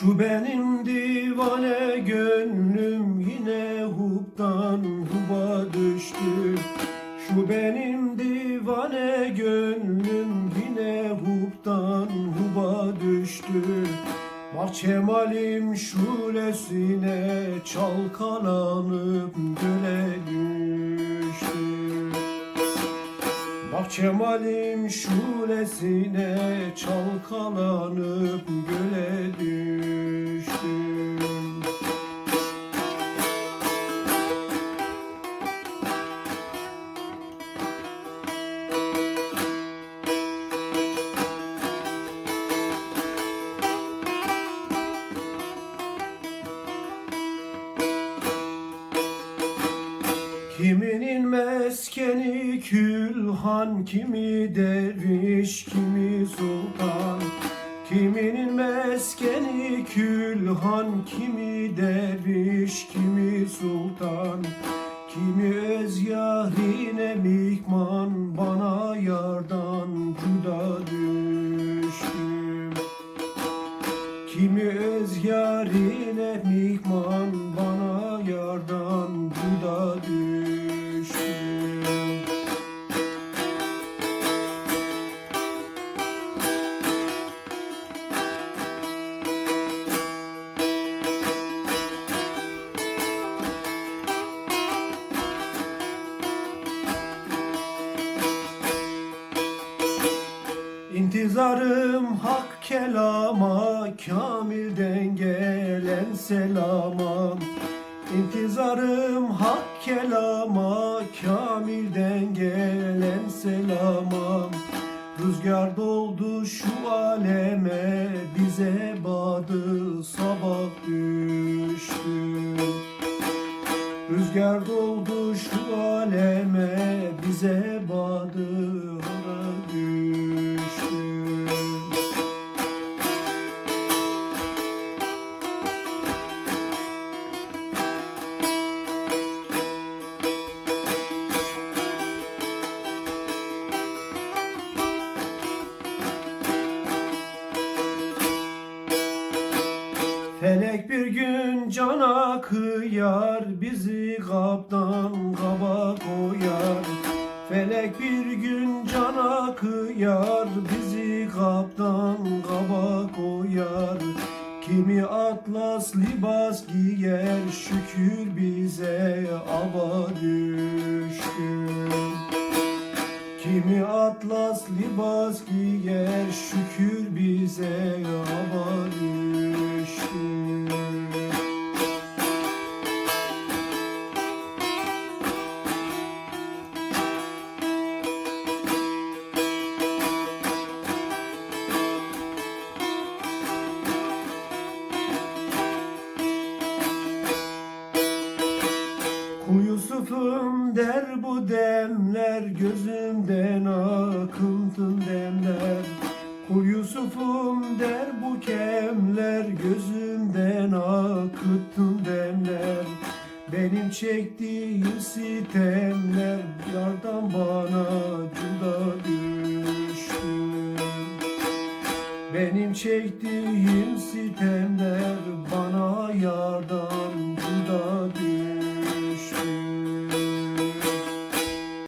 Şu benim divane gönlüm yine huptan huba düştü. Şu benim divane gönlüm yine huptan huba düştü. Bahçemalim şulesine çalkalanıp göle düştü Bahçemalim şulesine çalkalanıp göle Kiminin meskeni külhan, kimi derviş, kimi sultan. Kiminin meskeni külhan, kimi derviş, kimi sultan. Kimi öz yarine mihman, bana yardan cüda düştüm. Kimi öz yarine mihman bana yardan İntizarım hak kelama Kamilden gelen selama İntizarım hak kelama Kamilden gelen selama Rüzgar doldu şu aleme Bize badı sabah düştü. Rüzgar doldu şu aleme bize badı Felek bir gün cana kıyar Bizi kaptan kaba koyar Felek bir gün cana kıyar Bizi kaptan kaba koyar Kimi atlas libas giyer Şükür bize aba düştü Kimi atlas libas giyer şükür bize hava düştü. Yusuf'um der bu demler gözümden akıntın demler. Kul Yusuf'um der bu kemler gözümden akıttın demler. Benim çektiğim sitemler yardan bana cüda düştü. Benim çektiğim